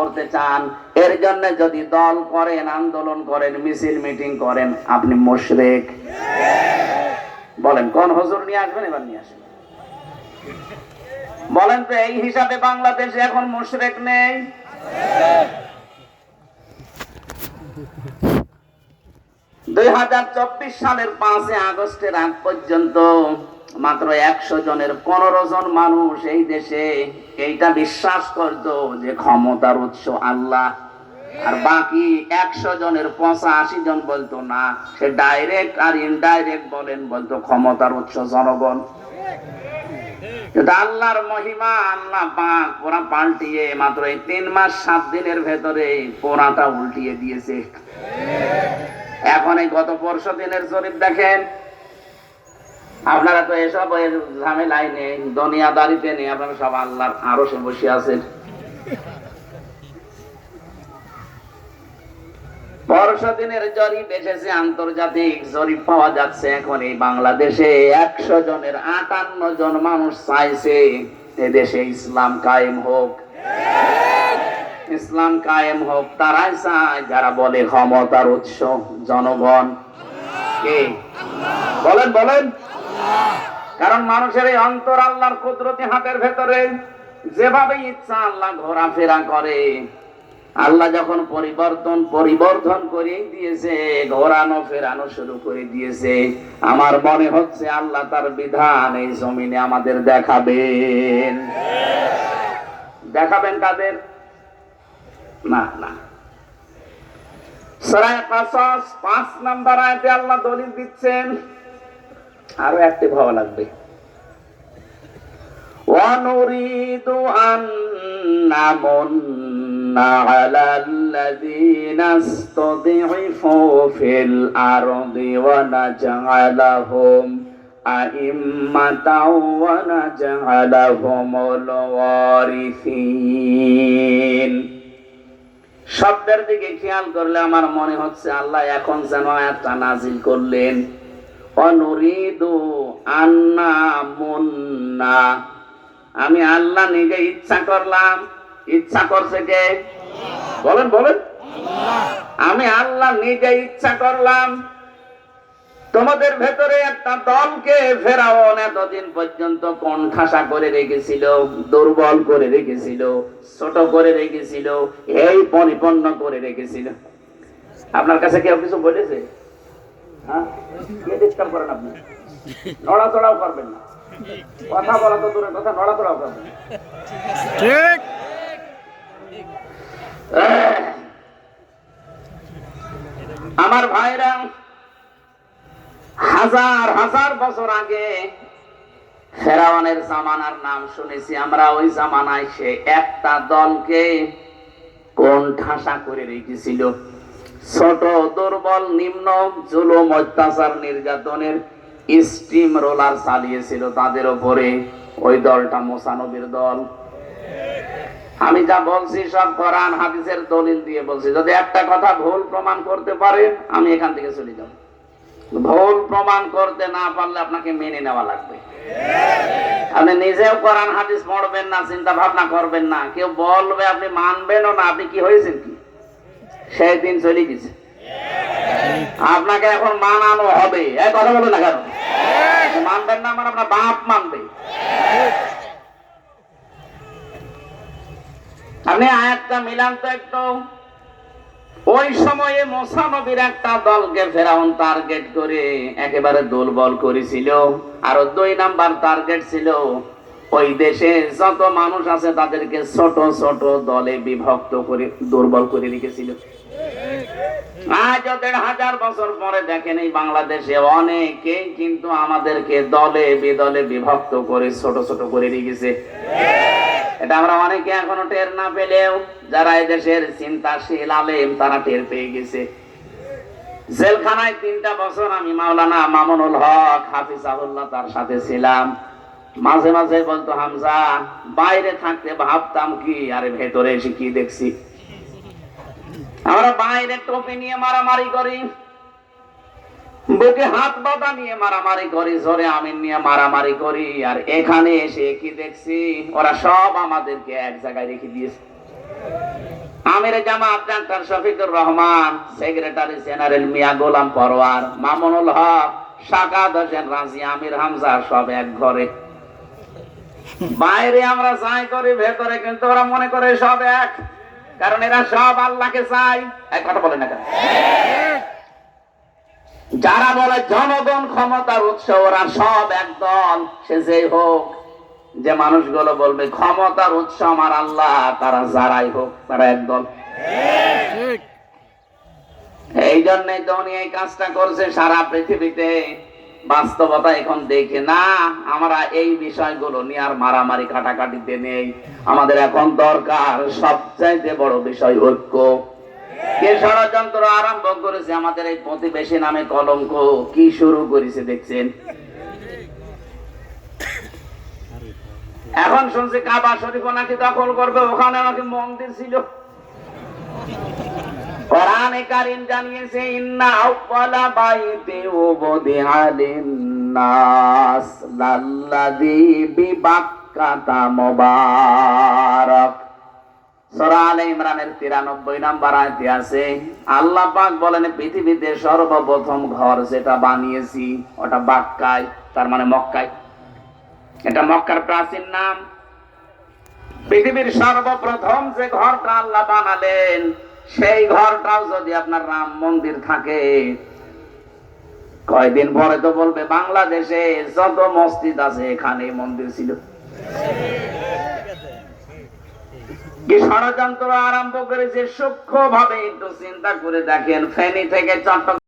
করতে চান, এর জন্য যদি দল করেন, আন্দোলন করেন, মিছিল, মিটিং করেন, আপনি মুশরিক। বলেন, কোন হুজুর নিয়ে আসবেন, এবার নিয়ে আসবেন। বলেন তো, এই হিসাবে বাংলাদেশে এখন মুশরিক নেই? দুই হাজার চব্বিশ সালের পাঁচে আগস্টের আগ পর্যন্ত মাত্র একশো জনের পনেরো জন মানুষ এই দেশে। এইটা বিশ্বাস করত যে ক্ষমতার উৎস আল্লাহ। আর বাকি একশো জনের পঁচাশি জন বলতো না, সে ডাইরেক্ট আর ইনডাইরেক্ট বলেন, বলতো ক্ষমতার উৎস জনগণ। আল্লাহর মহিমা, আল্লাহ পাক পোড়া পাল্টিয়ে মাত্র এই তিন মাস, সাত দিনের ভেতরে পোড়াটা উল্টিয়ে দিয়েছে। এখন এই গত পরশু দিনের জরিপ দেখেন আপনারা তো এসব ঝামেলায় নেই, দুনিয়াদারিতে নেই, আপনারা সব আল্লাহর আরও সে বসে আছেন। আন্তর্জাতিক জরিপ পাওয়া যাচ্ছে এখন এই বাংলাদেশে। একশো জনের আটান্ন জন মানুষ চাইছে ইসলাম কায়েম হোক। ইসলাম কায়েম হোক, তারাই চায়, যারা বলে ক্ষমতার উৎস, জনগণ। কে? বলেন বলেন। কারণ মানুষের এই অন্তর আল্লাহর কুদরতি হাতের ভেতরে যেভাবে ইচ্ছা আল্লাহ ঘোরাফেরা করে, আল্লাহ যখন পরিবর্তন পরিবর্তন করে দিয়েছে, ঘোরানো ফেরানো শুরু করে দিয়েছে, আমার মনে হচ্ছে আল্লাহ তার বিধান এই জমিনে আমাদের দেখাবেন। দেখাবেন কাদের? না না। কাসাস পাঁচ নাম্বার আয়াতে আল্লাহ দলিল দিচ্ছেন আরো অ্যাক্টিভ হওয়া লাগবে ونريد أن نمن على الذين استضعفوا في الأرض ونجعلهم أئمة ونجعلهم الوارثين শব্দের দিকে খেয়াল করলে আমার মনে হচ্ছে আল্লাহ এখন যেন আয়াতটা নাজিল করলেন অনুরিদু আন্না মুন্না। আমি আল্লাহ নিজে ইচ্ছা করলাম। ইচ্ছা করছে কে? বলেন বলেন। আমি আল্লাহ নিজে ইচ্ছা করলাম। তোমাদের ভেতরে একটা দলকে ফেরাওন এতদিন পর্যন্ত কণ্ঠাসা করে রেখেছিল, দুর্বল করে রেখেছিল, ছোট করে রেখেছিল, এই পরিপন্ন করে রেখেছিল। আপনার কাছে কেউ কিছু বলেছে? হ্যাঁ? কে করেন আপনি। নড়াচড়াও করবেন না। কথা বলা তো দূরের কথা নড়াচড়াও করবেন ঠিক। আমার ভাইরা হাজার হাজার বছর আগে ফেরাওয়ানের জামানার নাম শুনেছি। আমরা ওই জামানায় সে একটা দলকে কোন ঠাসা করে রেখেছিল। ছোট, দুর্বল, নিম্ন, জুলুম, অত্যাচার নির্যাতনের স্টিম রোলার চালিয়েছিল তাদের উপরে। ওই দলটা মোসানবীর দল। আমি যা বলছি সব কোরআন, হাদিসের দলিল দিয়ে বলছি। যদি একটা কথা ভুল প্রমাণ করতে পারেন, আমি এখান থেকে চলে যাব। ভুল প্রমাণ করতে না পারলে আপনাকে মেনে নেওয়া লাগবে। আপনি নিজেও কোরআন, হাদিস পড়বেন না, চিন্তা ভাবনা করবেন না। কেউ বলবে আপনি মানবেনও না, আপনি কি হয়েছেন কি? সেই দিন চলে গেছে। আপনাকে এখন মানানো হবে। এই কথা বলো না কেন? মানবেন না মানে আপনার বাপ মানবে। আপনি আয়াতটা মিলান তো একটু। ওই সময়ে মোসা নবীর একটা দলকে ফেরাউন টার্গেট করে একেবারে দুর্বল করেছিল। আর দুই নাম্বার টার্গেট ছিল। ওই দেশে যত মানুষ আছে তাদেরকে ছোট ছোট দলে বিভক্ত করে, দুর্বল করে রেখেছিল। আজ দেড় হাজার বছর পরে দেখেন এই বাংলাদেশে কিন্তু আমাদেরকে দলে, বিদলে বিভক্ত করে ছোট ছোট করে রেখেছে। এটা আমরা অনেকে এখনও টের না পেলেও যারা এদেশের চিন্তাশীল আলেম, তারা টের পেয়ে গেছে। জেলখানায় তিনটা বছর আমি মাওলানা মামুনুল হক হাফিজাহুল্লাহ তার সাথে ছিলাম। মাঝে মাঝে বলতো হামজা, বাইরে থাকতে ভাবতাম কি, আরে ভেতরে এসে কি দেখছি? আমরা বাইরে টপি নিয়ে মারামারি করি, বুকে হাত বাঁধা নিয়ে মারামারি করি, জোরে আমিন নিয়ে মারামারি করি, আর এখানে এসে কি দেখছি, ওরা সব আমাদেরকে এক জায়গায় রেখে দিয়েছে। আমির Jamaat, doctor Shafiqur Rahman, secretary general Mia Golam Parwar, Mamunul Haque Sakhawat Hossain Razi, Amir Hamza, সব এক ঘরে। বাইরে আমরা চাই করি ভেতরে কিন্তু ওরা মনে করে সব এক। কারণ এরা সব আল্লাহকে চাই এক কথা বলে না কেন? যারা বলে জনগণ ক্ষমতার উৎস ওরা সব একদল। সে যে হোক যে মানুষগুলো বলবে ক্ষমতার উৎস আমার আল্লাহ তারা যারাই হোক তারা একদল। এই জন্যই তো উনি এই কাজটা করছে সারা পৃথিবীতে। বাস্তবতা এখন দেখে না, আমরা এই বিষয়গুলো নিয়ে আর মারামারি কাটাকাটিতে নেই। আমাদের এখন দরকার সবচাইতে বড় বিষয় ঐক্য। কে ষড়যন্ত্র আরম্ভ করেছে আমাদের এই প্রতিবেশী নামে কলঙ্ক? কি শুরু করেছে দেখছেন? এখন শুনছি কাবা শরীফ নাকি দখল করবে ওখানে নাকি মন্দির ছিল। কোরআনে কারিম জানিয়েছে, ইন্না বাইতি লিন-নাস বিবাক্কাতা ইমরানের 93 নম্বর আয়াতে আছে, আল্লাহ পাক বলেন, পৃথিবীতে সর্বপ্রথম ঘর যেটা বানিয়েছি, ওটা বাক্কায়, তার মানে মক্কায়। এটা মক্কার প্রাচীন নাম। পৃথিবীর সর্বপ্রথম যে ঘরটা আল্লাহ বানালেন সেই ঘরটাও যদি আপনার রাম মন্দির থাকে, কয়দিন পরে তো বলবে বাংলাদেশে যত মসজিদ আছে এখানে মন্দির ছিল। কি ষড়যন্ত্র আরম্ভ করেছে সূক্ষ্ম ভাবে একটু চিন্তা করে দেখেন, ফেনী থেকে চট্টগ্রাম